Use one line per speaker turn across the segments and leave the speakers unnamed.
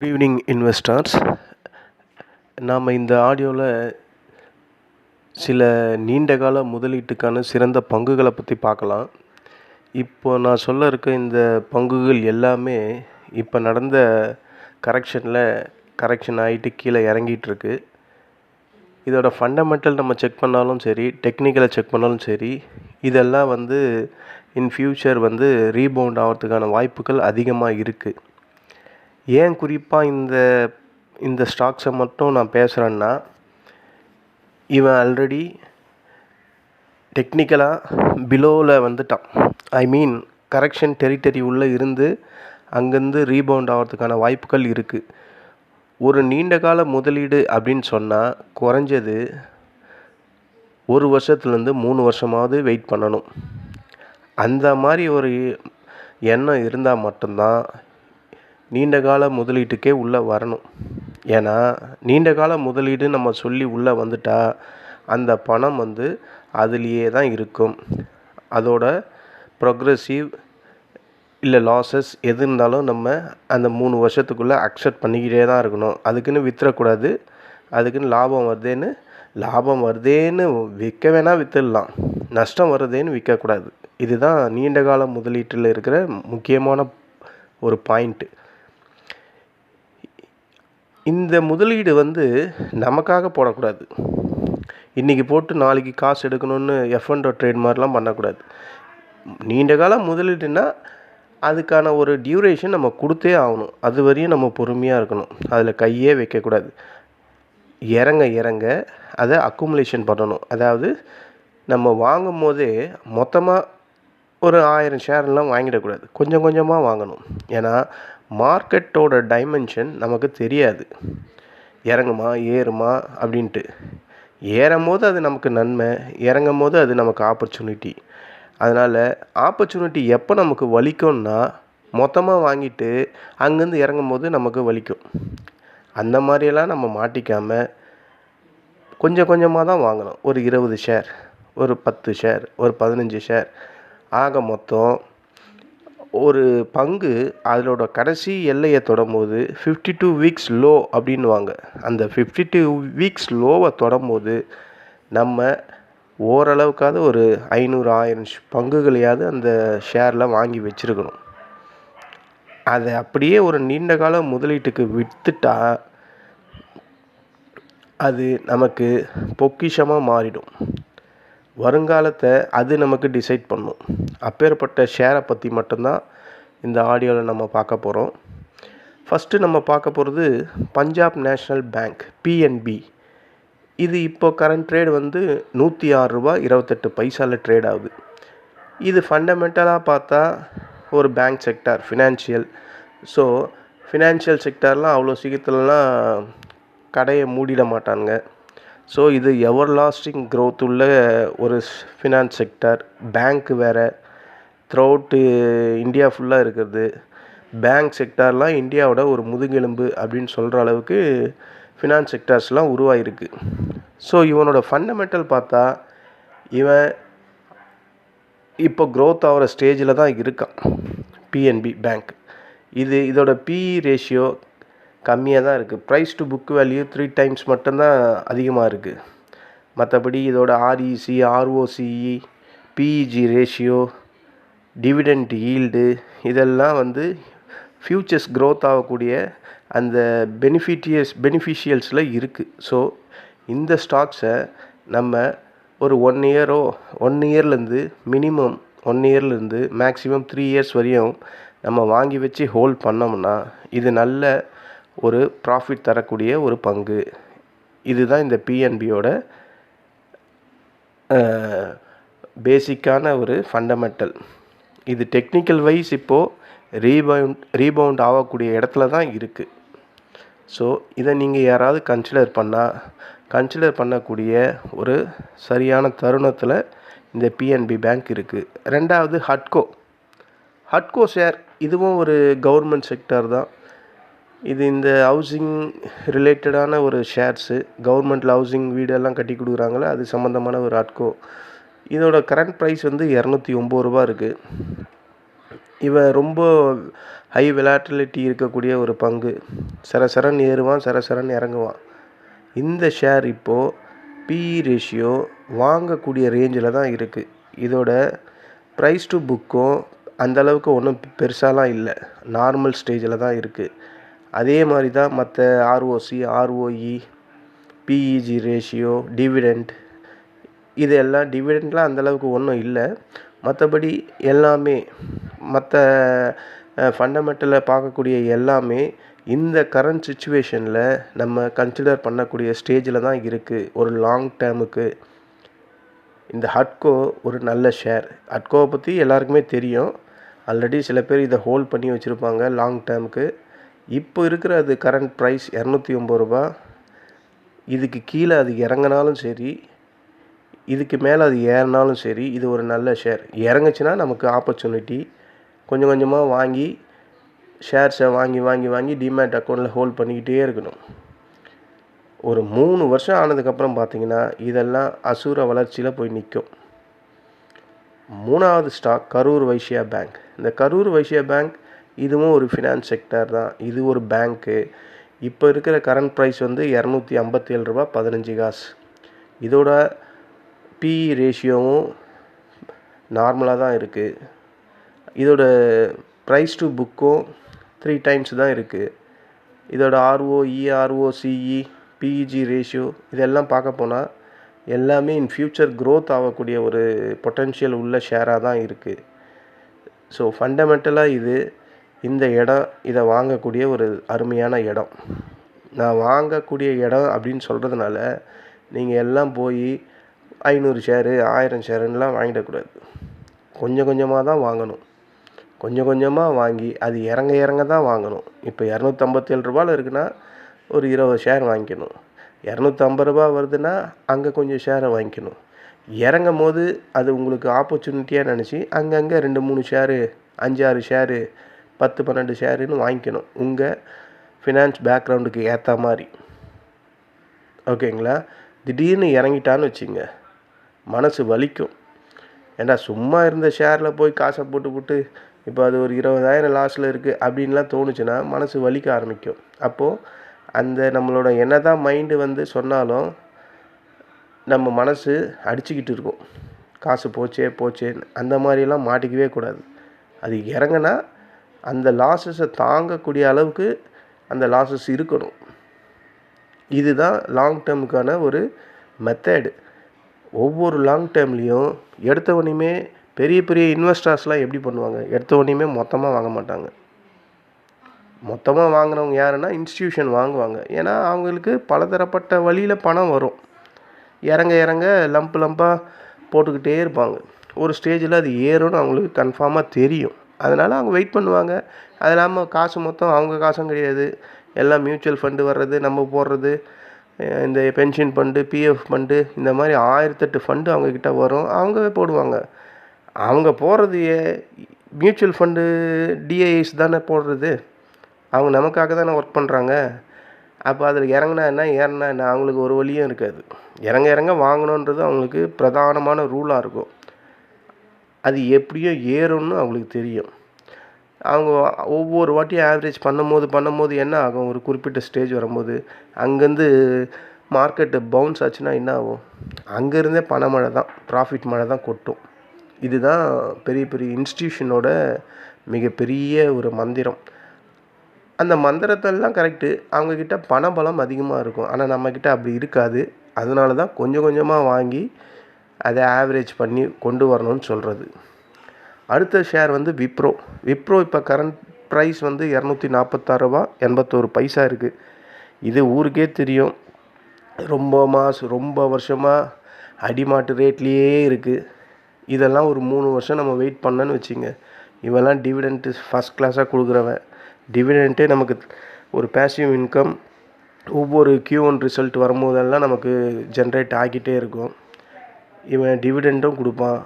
Good evening investors நாம் இந்த ஆடியோவில் சில நீண்டகால முதலீட்டுக்கான சிறந்த பங்குகளை பற்றி பார்க்கலாம். இப்போ நான் சொல்ல இருக்க இந்த பங்குகள் எல்லாமே இப்போ நடந்த கரெக்ஷனில் கரெக்ஷன் ஆகிட்டு கீழே இறங்கிட்டுருக்கு. இதோட ஃபண்டமெண்டல் நம்ம செக் பண்ணாலும் சரி டெக்னிக்கலை செக் பண்ணாலும் சரி இதெல்லாம் வந்து இன் ஃப்யூச்சர் வந்து ரீபவுண்ட் ஆகிறதுக்கான வாய்ப்புகள் அதிகமாக இருக்குது ஏன் குறிப்பாக இந்த இந்த ஸ்டாக்ஸை மட்டும் நான் பேசுகிறேன்னா இவன் ஆல்ரெடி டெக்னிக்கலாக பிலோவில் வந்துட்டான். ஐ மீன் கரெக்ஷன் டெரிட்டரி உள்ளே இருந்து அங்கேருந்து ரீபவுண்ட் ஆகிறதுக்கான வாய்ப்புகள் இருக்குது ஒரு நீண்ட கால முதலீடு அப்படின்னு சொன்னால் குறைஞ்சது ஒரு வருஷத்துலேருந்து மூணு வருஷமாவது வெயிட் பண்ணணும். அந்த மாதிரி ஒரு எண்ணம் இருந்தால் மட்டும்தான் நீண்ட கால முதலீட்டுக்கே உள்ளே வரணும். ஏன்னா நீண்ட கால முதலீடு நம்ம சொல்லி உள்ளே வந்துட்டா அந்த பணம் வந்து அதுலேயே தான் இருக்கும். அதோட ப்ரொக்ரெசிவ் இல்லை லாஸஸ் எது இருந்தாலும் நம்ம அந்த மூணு வருஷத்துக்குள்ளே அக்செப்ட் பண்ணிக்கிட்டே தான் இருக்கணும். அதுக்குன்னு விற்றுறக்கூடாது அதுக்குன்னு லாபம் வருதேன்னு லாபம் வருதேன்னு விற்க வேணால் விற்றுடலாம் நஷ்டம் வருதேன்னு விற்கக்கூடாது இதுதான் நீண்ட கால முதலீட்டில் இருக்கிற முக்கியமான ஒரு பாயிண்ட்டு இந்த முதலீடு வந்து நமக்காக போடக்கூடாது. இன்றைக்கி போட்டு நாளைக்கு காசு எடுக்கணும்னு எஃப் அண்ட் ட்ரேட் மாதிரிலாம் பண்ணக்கூடாது. நீண்ட காலம் முதலீடுனா அதுக்கான ஒரு டியூரேஷன் நம்ம கொடுத்தே ஆகணும். அது வரையும் நம்ம பொறுமையாக இருக்கணும். அதில் கையே வைக்கக்கூடாது. இறங்க இறங்க அதை அக்குமுலேஷன் பண்ணணும். அதாவது நம்ம வாங்கும் போதே மொத்தமாக ஒரு ஆயிரம் ஷேர்லாம் வாங்கிடக்கூடாது கொஞ்சம் கொஞ்சமாக வாங்கணும். ஏன்னா மார்க்கெட்டோட டைமென்ஷன் நமக்கு தெரியாது. இறங்குமா ஏறுமா அப்படின்ட்டு. ஏறும் போது அது நமக்கு நன்மை இறங்கும் போது அது நமக்கு ஆப்பர்ச்சுனிட்டி அதனால் ஆப்பர்ச்சுனிட்டி எப்போ நமக்கு வலிக்கும்னா மொத்தமாக வாங்கிட்டு அங்கேருந்து இறங்கும் போது நமக்கு வலிக்கும். அந்த மாதிரியெல்லாம் நம்ம மாட்டிக்காமல் கொஞ்சம் கொஞ்சமாக தான் வாங்கணும். ஒரு இருபது ஷேர் ஒரு பத்து ஷேர் ஒரு பதினஞ்சு ஷேர். ஆக மொத்தம் ஒரு பங்கு அதனோட கடைசி எல்லையை தொடும்போது ஃபிஃப்டி டூ வீக்ஸ் லோ அப்படின்வாங்க அந்த ஃபிஃப்டி டூ வீக்ஸ் லோவை தொடும்போது நம்ம ஓரளவுக்காவது ஒரு ஐநூறு ஆயிரம் பங்குகளையாவது அந்த ஷேரில் வாங்கி வச்சுருக்கணும். அதை அப்படியே ஒரு நீண்ட கால முதலீட்டுக்கு விற்றுட்டா அது நமக்கு பொக்கிஷமாக மாறிடும். வருங்காலத்தை அது நமக்கு டிசைட் பண்ணும். அப்பேற்பட்ட ஷேரை பற்றி மட்டும்தான் இந்த ஆடியோவில் நம்ம பார்க்க போகிறோம் ஃபஸ்ட்டு நம்ம பார்க்க போகிறது பஞ்சாப் நேஷ்னல் பேங்க் பிஎன்பி இது இப்போ கரண்ட் ட்ரேட் வந்து நூற்றி ஆறு ரூபா இருபத்தெட்டு பைசாவில் ட்ரேட் ஆகுது. இது ஃபண்டமெண்டலாக பார்த்தா ஒரு bank sector financial so financial செக்டார்லாம் அவ்வளோ சீக்கிரத்துலலாம் கடையை மூடிட மாட்டானுங்க. ஸோ இது எவர் லாஸ்டிங் க்ரோத் உள்ள ஒரு ஃபினான்ஸ் செக்டார் பேங்க் வேறு. த்ரூஅவுட்டு இந்தியா ஃபுல்லாக இருக்கிறது. பேங்க் செக்டார்லாம் இந்தியாவோட ஒரு முதுகெலும்பு அப்படின்னு சொல்கிற அளவுக்கு ஃபினான்ஸ் செக்டார்ஸ்லாம் உருவாகிருக்கு ஸோ இவனோட ஃபண்டமெண்டல் பார்த்தா இவன் இப்போ க்ரோத் ஆகிற ஸ்டேஜில் தான் இருக்கான். பிஎன்பி பேங்க் இது இதோட பிஇ ரேஷியோ கம்மியாக தான் இருக்குது price to book value three times மட்டும்தான் அதிகமாக இருக்குது மற்றபடி இதோட REC ROCE PEG ratio dividend yield இதெல்லாம் வந்து ஃப்யூச்சர்ஸ் க்ரோத் ஆகக்கூடிய அந்த பெனிஃபிட்டியஸ் பெனிஃபிஷியல்ஸில் இருக்குது ஸோ இந்த ஸ்டாக்ஸை நம்ம ஒரு ஒன் இயரோ ஒன் இயர்லேருந்து மினிமம் ஒன் இயர்லேருந்து மேக்ஸிமம் த்ரீ இயர்ஸ் வரையும் நம்ம வாங்கி வச்சு ஹோல்ட் பண்ணோம்னா இது நல்ல ஒரு ப்ராஃபிட் தரக்கூடிய ஒரு பங்கு. இதுதான் இந்த பிஎன்பியோட பேசிக்கான ஒரு ஃபண்டமெண்டல் இது டெக்னிக்கல் வைஸ் இப்போது ரீபவுண்ட் ரீபவுண்ட் ஆகக்கூடிய இடத்துல தான் இருக்குது ஸோ இதை நீங்கள் யாராவது கன்சிடர் பண்ணால் கன்சிடர் பண்ணக்கூடிய ஒரு சரியான தருணத்தில் இந்த பிஎன்பி பேங்க் இருக்குது ரெண்டாவது ஹட்கோ ஹட்கோ ஷேர் இதுவும் ஒரு கவர்மெண்ட் செக்டர் தான். இது இந்த ஹவுசிங் ரிலேட்டடான ஒரு ஷேர்ஸு கவர்மெண்ட்டில் ஹவுசிங் வீடெல்லாம் கட்டி கொடுக்குறாங்களே அது சம்மந்தமான ஒரு ஆட்கோ இதோட கரண்ட் ப்ரைஸ் வந்து இரநூத்தி ஒம்பது ரூபா இருக்குது இவன் ரொம்ப ஹை விலாட்டிலிட்டி இருக்கக்கூடிய ஒரு பங்கு. சர ஏறுவான் சர இறங்குவான். இந்த ஷேர் இப்போது பிஇ ரேஷியோ வாங்கக்கூடிய ரேஞ்சில் தான் இருக்குது இதோட ப்ரைஸ் டு புக்கும் அந்தளவுக்கு ஒன்றும் பெருசாலாம் இல்லை. நார்மல் ஸ்டேஜில் தான் இருக்குது அதே மாதிரி தான் மற்ற ROC ROE PEG ratio dividend இது எல்லாம் டிவிடெண்ட்லாம் அந்தளவுக்கு ஒன்றும் இல்லை. மற்றபடி எல்லாமே மற்ற ஃபண்டமெண்டலை பார்க்கக்கூடிய எல்லாமே இந்த கரண்ட் சுச்சுவேஷனில் நம்ம கன்சிடர் பண்ணக்கூடிய ஸ்டேஜில் தான் இருக்குது ஒரு லாங் டேர்முக்கு இந்த ஹட்கோ ஒரு நல்ல ஷேர் ஹட்கோவை பற்றி எல்லாருக்குமே தெரியும். ஆல்ரெடி சில பேர் இதை ஹோல்ட் பண்ணி வச்சுருப்பாங்க லாங் டேர்முக்கு இப்போ இருக்கிற அது கரண்ட் ப்ரைஸ் இரநூத்தி ஒம்பது ரூபா. இதுக்கு கீழே அது இறங்கினாலும் சரி இதுக்கு மேலே அது ஏறினாலும் சரி இது ஒரு நல்ல ஷேர் இறங்குச்சுன்னா நமக்கு ஆப்பர்ச்சுனிட்டி கொஞ்சம் கொஞ்சமாக வாங்கி ஷேர்ஸை வாங்கி வாங்கி வாங்கி டிமேட் அக்கௌண்ட்டில் ஹோல்ட் பண்ணிக்கிட்டே இருக்கணும். ஒரு மூணு வருஷம் ஆனதுக்கப்புறம் பார்த்தீங்கன்னா இதெல்லாம் அசூர வளர்ச்சியில் போய் நிற்கும். மூணாவது ஸ்டாக் கரூர் வைஷ்யா பேங்க் இந்த கரூர் வைஷ்யா பேங்க் இதுவும் ஒரு ஃபினான்ஸ் செக்டர் தான். இது ஒரு பேங்க்கு இப்போ இருக்கிற கரண்ட் ப்ரைஸ் வந்து இரநூத்தி ஐம்பத்தி ஏழு ரூபா பதினஞ்சு காசு. இதோட பிஇ ரேஷியோவும் நார்மலாக தான் இருக்குது இதோட ப்ரைஸ் டு புக்கும் த்ரீ டைம்ஸ் தான் இருக்குது இதோட RO ERO CE PEG ratio இதெல்லாம் பார்க்க போனால் எல்லாமே இன் ஃப்யூச்சர் க்ரோத் ஆகக்கூடிய ஒரு பொட்டென்ஷியல் உள்ள ஷேராக தான் இருக்குது ஸோ ஃபண்டமெண்டலாக இது இந்த இடம் இதை வாங்கக்கூடிய ஒரு அருமையான இடம். நான் வாங்கக்கூடிய இடம் அப்படின்னு சொல்கிறதுனால நீங்கள் எல்லாம் போய் ஐநூறு ஷேரு ஆயிரம் ஷேருன்னெலாம் வாங்கிடக்கூடாது. கொஞ்சம் கொஞ்சமாக தான் வாங்கணும். கொஞ்சம் கொஞ்சமாக வாங்கி அது இறங்க இறங்க தான் வாங்கணும். இப்போ இரநூத்தம்பத்தேழு ரூபாயில் இருக்குன்னா ஒரு இருபது ஷேர் வாங்கிக்கணும். இரநூத்தம்பது ரூபா வருதுன்னா அங்கே கொஞ்சம் ஷேரை வாங்கிக்கணும். இறங்கும் போது அது உங்களுக்கு ஆப்பர்ச்சுனிட்டியாக நினச்சி அங்கங்கே ரெண்டு மூணு ஷேரு அஞ்சு ஆறு ஷேரு பத்து பன்னெண்டு ஷேருன்னு வாங்கிக்கணும். உங்கள் ஃபினான்ஸ் பேக்ரவுண்டுக்கு ஏற்ற மாதிரி ஓகேங்களா திடீர்னு இறங்கிட்டான்னு வச்சுங்க. மனசு வலிக்கும். ஏண்டா சும்மா இருந்த ஷேரில் போய் காசை போட்டு போட்டு இப்போ அது ஒரு இருபதாயிரம் லாஸில் இருக்குது அப்படின்லாம் தோணுச்சுன்னா மனசு வலிக்க ஆரம்பிக்கும். அப்போது அந்த நம்மளோட என்ன தான் மைண்டு வந்து சொன்னாலும் நம்ம மனசு அடிச்சுக்கிட்டு இருக்கும். காசு போச்சே போச்சேன்னு. அந்த மாதிரிலாம் மாட்டிக்கவே கூடாது. அது இறங்குனா அந்த லாஸஸை தாங்கக்கூடிய அளவுக்கு அந்த லாஸஸ் இருக்கணும். இதுதான் லாங் டேர்முக்கான ஒரு மெத்தேடு ஒவ்வொரு லாங் டேர்ம்லேயும் எடுத்தவனையுமே பெரிய பெரிய இன்வெஸ்டர்ஸ்லாம் எப்படி பண்ணுவாங்க? எடுத்தவனையுமே மொத்தமாக வாங்க மாட்டாங்க. மொத்தமாக வாங்குறவங்க யாருன்னா இன்ஸ்டியூஷன் வாங்குவாங்க. ஏன்னா அவங்களுக்கு பலதரப்பட்ட வழியில் பணம் வரும். இறங்க இறங்க லம்ப் லம்பாக போட்டுக்கிட்டே இருப்பாங்க. ஒரு ஸ்டேஜில் அது ஏறும்னு அவங்களுக்கு கன்ஃபார்மாக தெரியும். அதனால் அவங்க வெயிட் பண்ணுவாங்க. அது இல்லாமல் காசு மொத்தம் அவங்க காசும் கிடையாது. எல்லாம் மியூச்சுவல் ஃபண்டு வர்றது நம்ம போடுறது இந்த பென்ஷன் ஃபண்டு பிஎஃப் ஃபண்டு இந்த மாதிரி ஆயிரத்தெட்டு ஃபண்டு அவங்கக்கிட்ட வரும். அவங்கவே போடுவாங்க. அவங்க போடுறது மியூச்சுவல் ஃபண்டு டிஐஎஸ் தானே போடுறது. அவங்க நமக்காக தானே ஒர்க் பண்ணுறாங்க அப்போ அதில் இறங்குனா என்ன? ஏறினா என்ன? அவங்களுக்கு ஒரு வழியும் இருக்காது. இறங்க இறங்க வாங்கணுன்றது அவங்களுக்கு பிரதானமான ரூலாக இருக்கும். அது எப்படியோ ஏறும்னு அவங்களுக்கு தெரியும். அவங்க ஒவ்வொரு வாட்டியும் ஆவரேஜ் பண்ணும்போது பண்ணும்போது என்ன ஆகும்? ஒரு குறிப்பிட்ட ஸ்டேஜ் வரும்போது அங்கேருந்து மார்க்கெட்டு பவுன்ஸ் ஆச்சுன்னா என்ன ஆகும்? அங்கேருந்தே பணமழை தான் ப்ராஃபிட் மழை தான் கொட்டும். இதுதான் பெரிய பெரிய இன்ஸ்டியூஷனோட மிகப்பெரிய ஒரு மந்திரம். அந்த மந்திரத்தெல்லாம் கரெக்டு அவங்கக்கிட்ட பணபலம் அதிகமாக இருக்கும். ஆனால் நம்மக்கிட்ட அப்படி இருக்காது. அதனால தான் கொஞ்சம் கொஞ்சமாக வாங்கி அதை ஆவரேஜ் பண்ணி கொண்டு வரணும்னு சொல்கிறது அடுத்த ஷேர் வந்து விப்ரோ. விப்ரோ இப்போ கரண்ட் ப்ரைஸ் வந்து இரநூத்தி நாற்பத்தாறு ரூபா எண்பத்தோரு பைசா இருக்குது இது ஊருக்கே தெரியும். ரொம்ப மாதம் ரொம்ப வருஷமாக அடிமாட்டு ரேட்லேயே இருக்குது இதெல்லாம் ஒரு மூணு வருஷம் நம்ம வெயிட் பண்ணேன்னு வச்சுங்க. இவெல்லாம் டிவிடெண்ட்டு ஃபஸ்ட் கிளாஸாக கொடுக்குறவன். டிவிடெண்ட்டே நமக்கு ஒரு பேசிவ் இன்கம் ஒவ்வொரு கியூ ஒன் ரிசல்ட் வரும்போதெல்லாம் நமக்கு ஜென்ரேட் ஆகிட்டே இருக்கும். இவன் டிவிடெண்ட்டும் கொடுப்பான்.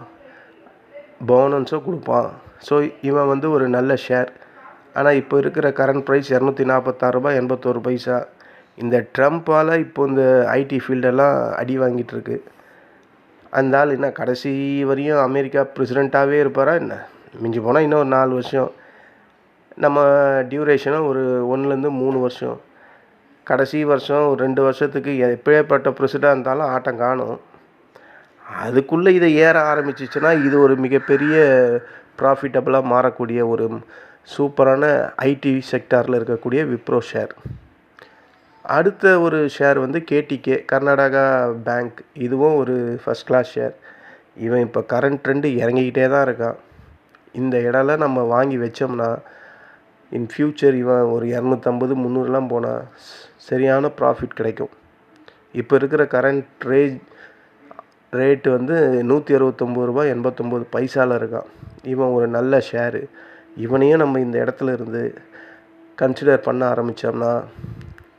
போனன்ஸும் கொடுப்பான். ஸோ இவன் வந்து ஒரு நல்ல ஷேர் ஆனால் இப்போ இருக்கிற கரண்ட் ப்ரைஸ் இரநூத்தி நாற்பத்தாறு ரூபாய் எண்பத்தோரு பைசா. இந்த ட்ரம்ப்பால் இப்போ இந்த ஐடி ஃபீல்டெல்லாம் அடி வாங்கிட்டுருக்கு அந்த ஆள் என்ன கடைசி வரையும் அமெரிக்கா பிரசிடெண்ட்டாகவே இருப்பாரா என்ன? மிஞ்சி போனால் இன்னும் ஒரு நாலு வருஷம். நம்ம டியூரேஷனும் ஒரு ஒன்றுலேருந்து மூணு வருஷம். கடைசி வருஷம் ஒரு ரெண்டு வருஷத்துக்கு எப்பேற்பட்ட ப்ரெசிடாக இருந்தாலும் ஆட்டம் காணும். அதுக்குள்ளே இதை ஏற ஆரம்பிச்சிச்சுன்னா இது ஒரு மிகப்பெரிய ப்ராஃபிட்டபுளாக மாறக்கூடிய ஒரு சூப்பரான ஐடி செக்டாரில் இருக்கக்கூடிய விப்ரோ ஷேர். அடுத்த ஒரு ஷேர் வந்து கேடிகே கர்நாடகா பேங்க். இதுவும் ஒரு ஃபஸ்ட் கிளாஸ் ஷேர். இவன் இப்போ கரண்ட் ட்ரெண்டு இறங்கிக்கிட்டே தான் இருக்கான். இந்த இடம்ல நம்ம வாங்கி வச்சோம்னா இன் ஃப்யூச்சர் இவன் ஒரு இரநூத்தம்பது முந்நூறுலாம் போனால் சரியான ப்ராஃபிட் கிடைக்கும். இப்போ இருக்கிற கரண்ட் ரேஜ் ரேட்டு வந்து நூற்றி அறுபத்தொம்போது ரூபா எண்பத்தொம்போது பைசாவில் இருக்கான். இவன் ஒரு நல்ல ஷேரு இவனையும் நம்ம இந்த இடத்துல இருந்து கன்சிடர் பண்ண ஆரம்பித்தோம்னா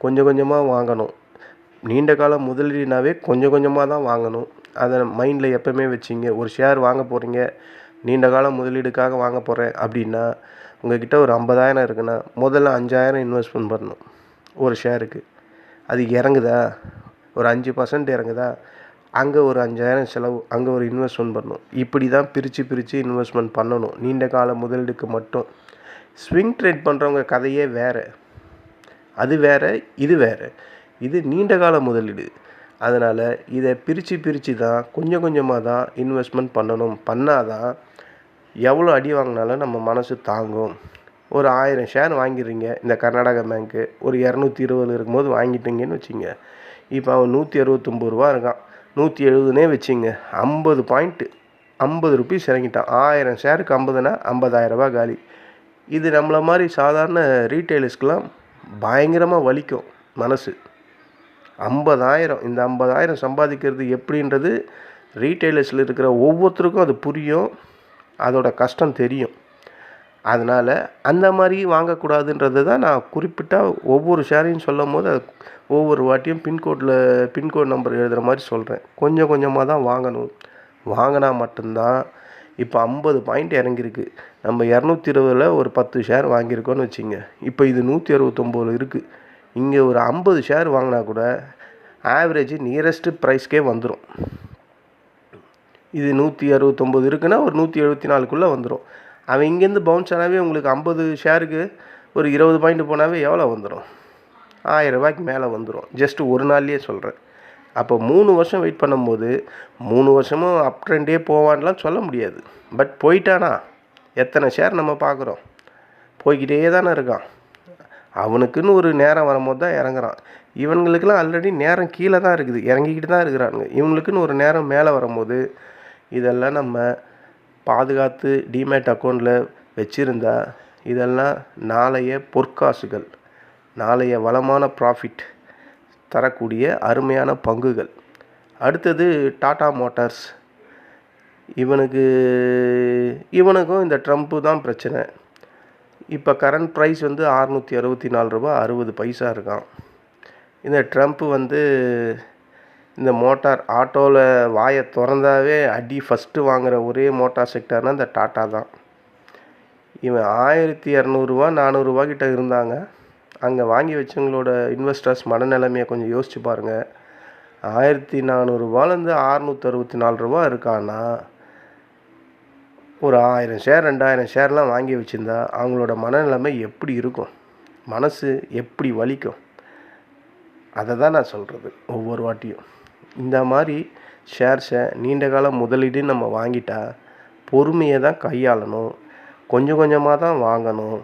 கொஞ்சம் கொஞ்சமாக வாங்கணும். நீண்ட கால முதலீடுனாவே கொஞ்சம் கொஞ்சமாக தான் வாங்கணும். அதை மைண்டில் எப்போவுமே வச்சிங்க. ஒரு ஷேர் வாங்க போகிறீங்க நீண்ட கால முதலீடுக்காக வாங்க போகிறேன் அப்படின்னா உங்ககிட்ட ஒரு ஐம்பதாயிரம் இருக்குன்னா முதல்ல அஞ்சாயிரம் இன்வெஸ்ட்மெண்ட் பண்ணணும் ஒரு ஷேருக்கு அது இறங்குதா? ஒரு அஞ்சு பர்சன்ட் இறங்குதா? அங்கே ஒரு அஞ்சாயிரம் செலவு அங்கே ஒரு இன்வெஸ்ட்மெண்ட் பண்ணணும். இப்படி தான் பிரித்து பிரித்து இன்வெஸ்ட்மெண்ட் பண்ணணும். நீண்ட கால முதலீடுக்கு மட்டும். ஸ்விங் ட்ரேட் பண்ணுறவங்க கதையே வேறு. அது வேறு இது வேறு. இது நீண்ட கால முதலீடு. அதனால் இதை பிரித்து பிரித்து தான் கொஞ்சம் கொஞ்சமாக தான் இன்வெஸ்ட்மெண்ட் பண்ணணும். பண்ணால் தான் எவ்வளோ அடி வாங்கினாலும் நம்ம மனசு தாங்கும். ஒரு ஆயிரம் ஷேர் வாங்கிடுறீங்க இந்த கர்நாடகா பேங்க்கு ஒரு இரநூத்தி இருபது இருக்கும்போது வாங்கிட்டீங்கன்னு வச்சுங்க. இப்போ அவன் நூற்றி அறுபத்தொம்பது ரூபா இருக்கான். நூற்றி எழுபதுனே வச்சுங்க. ஐம்பது பாயிண்ட்டு ஐம்பது ருபீஸ் இறங்கிட்டான். ஆயிரம் ஷேருக்கு ஐம்பதுனா ஐம்பதாயிரரூபா காலி. இது நம்மளை மாதிரி சாதாரண ரீட்டைலர்ஸ்க்கெலாம் பயங்கரமாக வலிக்கும் மனசு. ஐம்பதாயிரம் இந்த ஐம்பதாயிரம் சம்பாதிக்கிறது எப்படின்றது ரீட்டைலர்ஸில் இருக்கிற ஒவ்வொருத்தருக்கும் அது புரியும். அதோட கஷ்டம் தெரியும். அதனால் அந்த மாதிரி வாங்கக்கூடாதுன்றது தான் நான் குறிப்பிட்ட ஒவ்வொரு ஷேரையும் சொல்லும் போது அது ஒவ்வொரு வாட்டியும் பின்கோடில் பின்கோட் நம்பர் எழுதுகிற மாதிரி சொல்கிறேன் கொஞ்சம் கொஞ்சமாக தான் வாங்கணும். வாங்கினா மட்டும்தான். இப்போ ஐம்பது பாயிண்ட் இறங்கியிருக்கு. நம்ம இரநூத்தி இருபதில் ஒரு பத்து ஷேர் வாங்கியிருக்கோன்னு வச்சுங்க. இப்போ இது நூற்றி அறுபத்தொம்போது இருக்குது இங்கே ஒரு ஐம்பது ஷேர் வாங்கினா கூட ஆவரேஜ் நியரஸ்ட்டு ப்ரைஸ்க்கே வந்துடும் இது நூற்றி அறுபத்தொம்போது இருக்குன்னா ஒரு நூற்றி எழுபத்தி நாலுக்குள்ளே வந்துடும் அவன் இங்கேருந்து பவுன்ஸ் ஆனாவே உங்களுக்கு ஐம்பது ஷேருக்கு ஒரு இருபது பாயிண்ட் போனாவே எவ்வளோ வந்துடும் ஆயிரம் ரூபாய்க்கு மேலே வந்துடும் ஜஸ்ட்டு ஒரு நாள்லேயே சொல்கிறேன் அப்போ மூணு வருஷம் வெயிட் பண்ணும்போது மூணு வருஷமும் அப் ட்ரெண்டே போவான்லாம் சொல்ல முடியாது. பட் போயிட்டானா? எத்தனை ஷேர் நம்ம பார்க்குறோம்? போய்கிட்டே தானே இருக்கான். அவனுக்குன்னு ஒரு நேரம் வரும்போது தான் இறங்குறான். இவங்களுக்கெல்லாம் ஆல்ரெடி நேரம் கீழே தான் இருக்குது. இறங்கிக்கிட்டு தான் இருக்கிறானுங்க. இவங்களுக்குன்னு ஒரு நேரம் மேலே வரும்போது இதெல்லாம் நம்ம பாதுகாத்து டிமேட் அக்கௌண்ட்டில் வச்சுருந்தா இதெல்லாம் நாளைய பொற்காசுகள் நாளைய வளமான ப்ராஃபிட் தரக்கூடிய அருமையான பங்குகள். அடுத்தது டாடா மோட்டார்ஸ் இவனுக்கு இவனுக்கும் இந்த ட்ரம்ப்பு தான் பிரச்சனை. இப்போ கரண்ட் ப்ரைஸ் வந்து அறுநூற்றி அறுபத்தி நாலு ரூபா அறுபது பைசா இருக்கான் இந்த ட்ரம்ப்பு வந்து இந்த மோட்டார் ஆட்டோவில் வாயை திறந்தாவே அடி ஃபஸ்ட்டு வாங்குகிற ஒரே மோட்டார் செக்டர்னால் இந்த டாட்டா தான். இவன் ஆயிரத்தி இரநூறுவா நானூறுரூவா கிட்ட இருந்தாங்க. அங்கே வாங்கி வச்சவங்களோட இன்வெஸ்டர்ஸ் மனநிலைமையை கொஞ்சம் யோசிச்சு பாருங்கள் ஆயிரத்தி நானூறுரூவாலேருந்து அறுநூற்றி அறுபத்தி நாலு ரூபா இருக்கான்னா ஒரு ஆயிரம் ஷேர் ரெண்டாயிரம் ஷேர்லாம் வாங்கி வச்சுருந்தா அவங்களோட மனநிலைமை எப்படி இருக்கும்? மனசு எப்படி வலிக்கும்? அதை தான் நான் சொல்கிறது ஒவ்வொரு வாட்டியும். இந்த மாதிரி ஷேர்ஸை நீண்ட கால முதலீடு நம்ம வாங்கிட்டா பொறுமையை தான் கையாளணும். கொஞ்சம் கொஞ்சமாக தான் வாங்கணும்.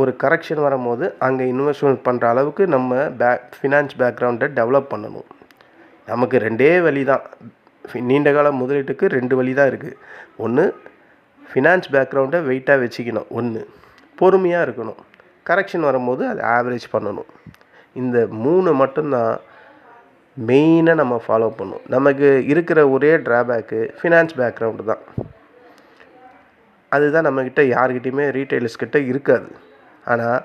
ஒரு கரெக்ஷன் வரும்போது அங்கே இன்வெஸ்ட்மெண்ட் பண்ணுற அளவுக்கு நம்ம பேக் ஃபினான்ஸ் பேக்ரவுண்டை டெவலப் பண்ணணும். நமக்கு ரெண்டே வழி தான். நீண்ட கால முதலீட்டுக்கு ரெண்டு வழி தான் இருக்குது ஒன்று ஃபினான்ஸ் பேக்ரவுண்டை வெயிட்டாக வச்சுக்கணும். ஒன்று பொறுமையாக இருக்கணும். கரெக்ஷன் வரும்போது அதை ஆவரேஜ் பண்ணணும். இந்த மூணு மட்டும்தான் மெயினாக நம்ம ஃபாலோ பண்ணும் நமக்கு இருக்கிற ஒரே ட்ராபேக்கு ஃபினான்ஸ் பேக்ரவுண்டு தான். அதுதான் நம்மக்கிட்ட யார்கிட்டையுமே ரீட்டைலர்ஸ் கிட்டே இருக்காது. ஆனால்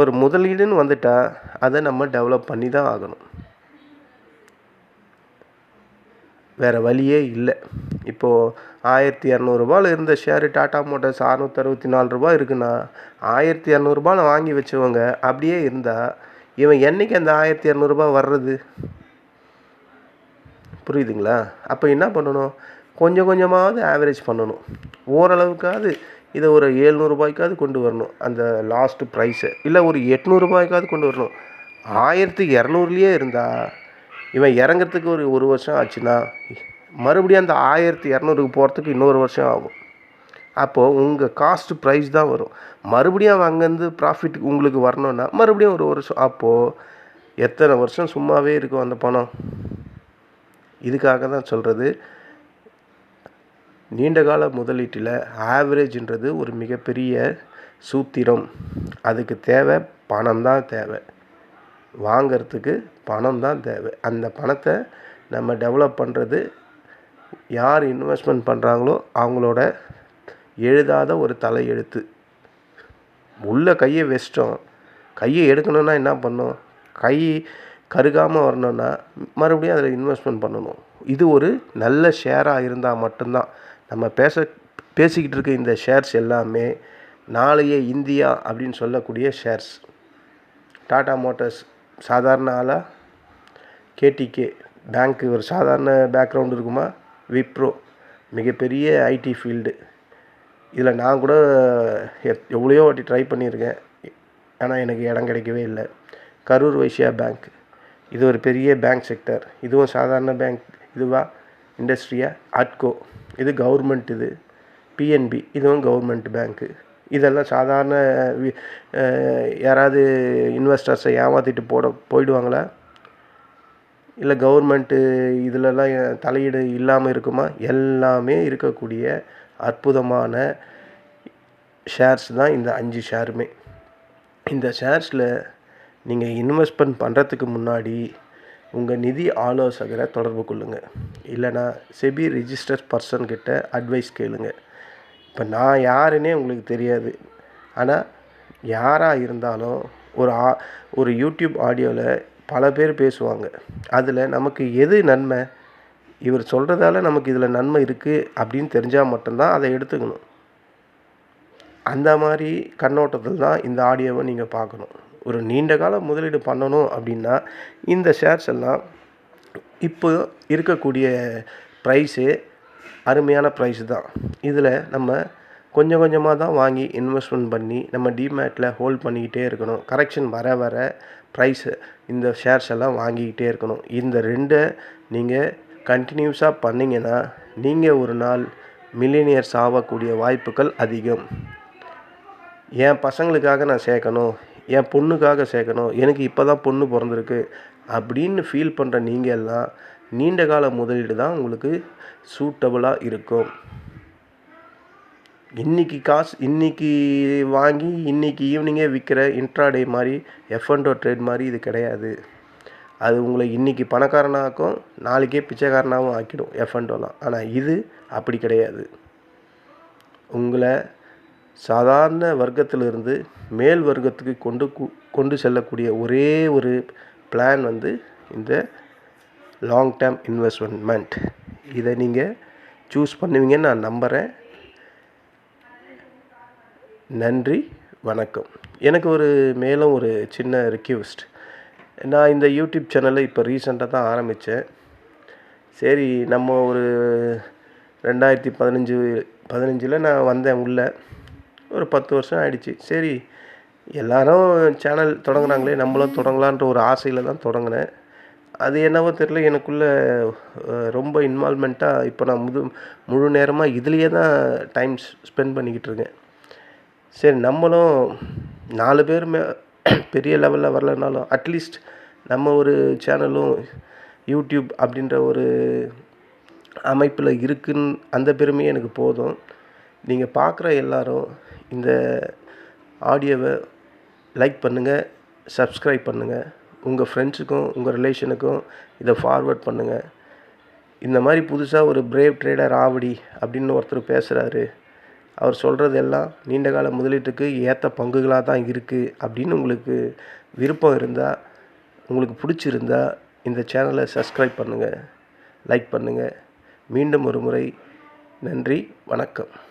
ஒரு முதலீடுன்னு வந்துட்டால் அதை நம்ம டெவலப் பண்ணி தான் ஆகணும். வேறு வழியே இல்லை. இப்போது ஆயிரத்தி இரநூறுபாவில் இருந்த ஷேரு டாட்டா மோட்டார்ஸ் அறுநூத்தறுபத்தி நாலு ரூபா இருக்குன்னா ஆயிரத்தி இரநூறுபாவில் வாங்கி வச்சவங்க அப்படியே இருந்தால் இவன் என்றைக்கு அந்த ஆயிரத்தி இரநூறுபா வர்றது? புரியுதுங்களா? அப்போ என்ன பண்ணணும்? கொஞ்சம் கொஞ்சமாவது ஆவரேஜ் பண்ணணும். ஓரளவுக்காவது இதை ஒரு ஏழ்நூறுபாய்க்காவது கொண்டு வரணும். அந்த லாஸ்ட்டு ப்ரைஸை இல்லை ஒரு எட்நூறுபாய்க்காவது கொண்டு வரணும். ஆயிரத்தி இரநூறுலையே இருந்தால் இவன் இறங்கிறதுக்கு ஒரு ஒரு வருஷம் ஆச்சுன்னா மறுபடியும் அந்த ஆயிரத்தி இரநூறுக்கு போகிறதுக்கு இன்னொரு வருஷம் ஆகும். அப்போது உங்கள் காஸ்ட் ப்ரைஸ் தான் வரும். மறுபடியும் அவன் அங்கேருந்து ப்ராஃபிட் உங்களுக்கு வரணுன்னா மறுபடியும் ஒரு வருஷம் அப்போது எத்தனை வருஷம் சும்மாவே இருக்கும் அந்த பணம்? இதுக்காக தான் சொல்கிறது நீண்டகால முதலீட்டில் ஆவரேஜ்ன்றது ஒரு மிகப்பெரிய சூத்திரம். அதுக்கு தேவை பணம் தான் தேவை. வாங்கிறதுக்கு பணம் தான் தேவை. அந்த பணத்தை நம்ம டெவலப் பண்ணுறது யார் இன்வெஸ்ட்மெண்ட் பண்ணுறாங்களோ அவங்களோட எழுதாத ஒரு தலையெழுத்து. உள்ள கையை வச்சிட்டோம். கையை எடுக்கணுன்னா என்ன பண்ணும்? கை கருகாமல் வரணும்னா மறுபடியும் அதில் இன்வெஸ்ட்மெண்ட் பண்ணணும். இது ஒரு நல்ல ஷேராக இருந்தால் மட்டும்தான். நம்ம பேச பேசிக்கிட்டு இருக்க இந்த ஷேர்ஸ் எல்லாமே நாளைய இந்தியா அப்படின்னு சொல்லக்கூடிய ஷேர்ஸ் டாடா மோட்டார்ஸ் சாதாரண ஆளாக கேடிகே பேங்க்கு ஒரு சாதாரண பேக்ரவுண்ட் இருக்குமா? விப்ரோ மிகப்பெரிய ஐடி ஃபீல்டு இதில் நான் கூட எத் எவ்வளையோ வாட்டி ட்ரை பண்ணியிருக்கேன். ஆனால் எனக்கு இடம் கிடைக்கவே இல்லை. கரூர் வைஷ்யா பேங்க். இது ஒரு பெரிய பேங்க் செக்டர் இதுவும் சாதாரண பேங்க் இதுவா? இண்டஸ்ட்ரியா அட்கோ இது கவர்மெண்ட் இது. பிஎன்பி இதுவும் கவர்மெண்ட் பேங்க்கு இதெல்லாம் சாதாரண யாராவது இன்வெஸ்டர்ஸை ஏமாற்றிட்டு போட போயிடுவாங்களா? இல்லை கவர்மெண்ட்டு இதிலலாம் தலையீடு இல்லாமல் இருக்குமா? எல்லாமே இருக்கக்கூடிய அற்புதமான ஷேர்ஸ் தான் இந்த அஞ்சு ஷேருமே இந்த ஷேர்ஸில் நீங்கள் இன்வெஸ்ட்மெண்ட் பண்ணுறதுக்கு முன்னாடி உங்கள் நிதி ஆலோசகரை தொடர்பு கொள்ளுங்கள் இல்லைனா செபி ரிஜிஸ்டர் பர்சன் கிட்ட அட்வைஸ் கேளுங்க. இப்போ நான் யாருன்னே உங்களுக்கு தெரியாது. ஆனால் யாராக இருந்தாலும் ஒரு ஆ ஒரு யூடியூப் ஆடியோவில் பல பேர் பேசுவாங்க. அதில் நமக்கு எது நன்மை? இவர் சொல்கிறதால நமக்கு இதில் நன்மை இருக்குது அப்படின்னு தெரிஞ்சால் மட்டும்தான் அதை எடுத்துக்கணும். அந்த மாதிரி கண்ணோட்டத்தில் தான் இந்த ஆடியோவை நீங்கள் பார்க்கணும். ஒரு நீண்ட கால முதலீடு பண்ணணும் அப்படின்னா இந்த ஷேர்ஸ் எல்லாம் இப்போ இருக்கக்கூடிய ப்ரைஸு அருமையான ப்ரைஸ் தான். இதில் நம்ம கொஞ்சம் கொஞ்சமாக தான் வாங்கி இன்வெஸ்ட்மெண்ட் பண்ணி நம்ம டிமேட்டில் ஹோல்ட் பண்ணிக்கிட்டே இருக்கணும். கரெக்ஷன் வர வர ப்ரைஸு இந்த ஷேர்ஸ் எல்லாம் வாங்கிக்கிட்டே இருக்கணும். இந்த ரெண்டை நீங்கள் கண்டினியூஸாக பண்ணிங்கன்னா நீங்கள் ஒரு நாள் மில்லினியர்ஸ் ஆகக்கூடிய வாய்ப்புகள் அதிகம். என் பசங்களுக்காக நான் சேர்க்கணும். என் பொண்ணுக்காக சேர்க்கணும் எனக்கு இப்போ தான் பொண்ணு பிறந்திருக்கு அப்படின்னு ஃபீல் பண்ணுற நீங்கள் எல்லாம் நீண்ட கால முதலீடு தான் உங்களுக்கு சூட்டபுளாக இருக்கும். இன்றைக்கி காசு இன்னைக்கு வாங்கி இன்னைக்கு ஈவினிங்கே விற்கிற இன்ட்ராடே மாதிரி எஃப்என்டோ ட்ரேட் மாதிரி இது கிடையாது. அது உங்களை இன்னைக்கு பணக்காரனாக்கும் நாளைக்கே பிச்சைக்காரனாகவும் ஆக்கிடும் எஃப்என்டோலாம் ஆனால் இது அப்படி கிடையாது. உங்களை சாதாரண வர்க்கத்திலிருந்து மேல் வர்க்கத்துக்கு கொண்டு கொண்டு செல்லக்கூடிய ஒரே ஒரு பிளான் வந்து இந்த லாங் டேர்ம் இன்வெஸ்ட்மெண்ட் இதை நீங்கள் சூஸ் பண்ணுவீங்கன்னு நான் நம்புகிறேன் நன்றி வணக்கம். எனக்கு ஒரு மேலும் ஒரு சின்ன ரிக்வெஸ்ட் நான் இந்த யூடியூப் சேனலை இப்போ ரீசெண்டாக தான் ஆரம்பித்தேன் சரி நம்ம ஒரு ரெண்டாயிரத்தி பதினஞ்சு பதினஞ்சில் நான் வந்தேன் உள்ளே. ஒரு பத்து வருஷம் ஆயிடுச்சு. சரி எல்லாரும் சேனல் தொடங்குறாங்களே நம்மளும் தொடங்கலான்ற ஒரு ஆசையில் தான் தொடங்கினேன். அது என்னவோ தெரில எனக்குள்ளே ரொம்ப இன்வால்மெண்ட்டாக இப்போ நான் முது முழு நேரமாக இதுலேயே தான் டைம் ஸ்பெண்ட் பண்ணிக்கிட்டு இருக்கேன். சரி நம்மளும் நாலு பேர் மே பெரிய லெவலில் வரலனாலும் அட்லீஸ்ட் நம்ம ஒரு சேனலும் யூடியூப் அப்படின்ற ஒரு அமைப்பில் இருக்குன்னு அந்த பெருமையே எனக்கு போதும். நீங்கள் பார்க்குற எல்லாரும் இந்த ஆடியோவை லைக் பண்ணுங்கள் சப்ஸ்கிரைப் பண்ணுங்கள் உங்கள் ஃப்ரெண்ட்ஸுக்கும் உங்கள் ரிலேஷனுக்கும் இதை ஃபார்வர்ட் பண்ணுங்கள் இந்த மாதிரி புதுசாக ஒரு பிரேவ் ட்ரேடர் ஆவடி அப்படின்னு ஒருத்தர் பேசுகிறாரு அவர் சொல்கிறது எல்லாம் நீண்டகால முதலீட்டுக்கு ஏற்ற பங்குகளாக தான் இருக்குது அப்படின்னு உங்களுக்கு விருப்பம் இருந்தால் உங்களுக்கு பிடிச்சிருந்தா இந்த சேனலை சப்ஸ்கிரைப் பண்ணுங்கள் லைக் பண்ணுங்கள் மீண்டும் ஒரு முறை நன்றி வணக்கம்.